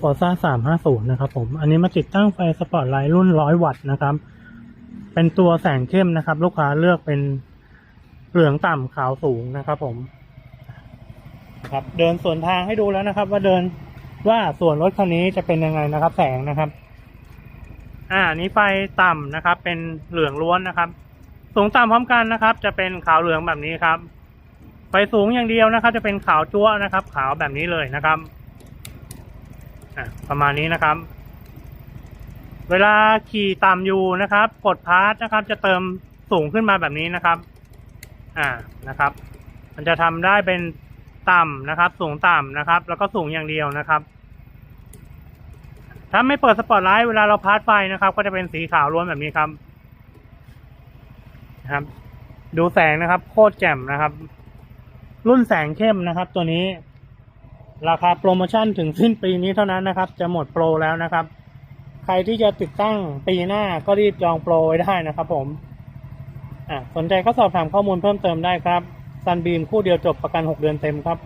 ฟอร์ซ่าสามห้าศูนย์นะครับผม อันนี้มาติดตั้งไฟสปอตไลท์รุ่นร้อยวัตต์นะครับ เป็นตัวแสงเข้มนะครับ ลูกค้าเลือกเป็นเหลืองต่ำขาวสูงนะครับผม ครับ เดินสวนทางให้ดูแล้วนะครับ ว่าเดินว่าส่วนรถคันนี้จะเป็นยังไงนะครับ แสงนะครับ อ่า นี้ไฟต่ำนะครับ เป็นเหลืองล้วนนะครับ สูงต่ำพร้อมกันนะครับ จะเป็นขาวเหลืองแบบนี้ครับ ไฟสูงอย่างเดียวนะครับ จะเป็นขาวจั๊วนะครับ ขาวแบบนี้เลยนะครับ ประมาณนี้นะครับ เวลาขี่ต่ำอยู่นะครับ กดพาร์ทนะครับ จะเติมสูงขึ้นมาแบบนี้นะครับ อ่านะครับ มันจะทำได้เป็นต่ำนะครับ สูงต่ำนะครับ แล้วก็สูงอย่างเดียวนะครับ ถ้าไม่เปิดสปอตไลท์เวลาเราพาร์ทไฟนะครับ ก็จะเป็นสีขาวล้วนแบบนี้ครับนะครับ ดูแสงนะครับ โคตรแจ่มนะครับ รุ่นแสงเข้มนะครับ ตัวนี้ ราคาโปรโมชั่นถึงสิ้นปีนี้เท่านั้นนะครับ จะหมดโปรแล้วนะครับ ใครที่จะติดตั้งปีหน้าก็รีบจองโปรไว้ได้นะครับผมอะสนใจก็สอบถามข้อมูลเพิ่มเติมได้ครับซันบีมคู่เดียวจบประกัน 6 เดือนเต็มครับ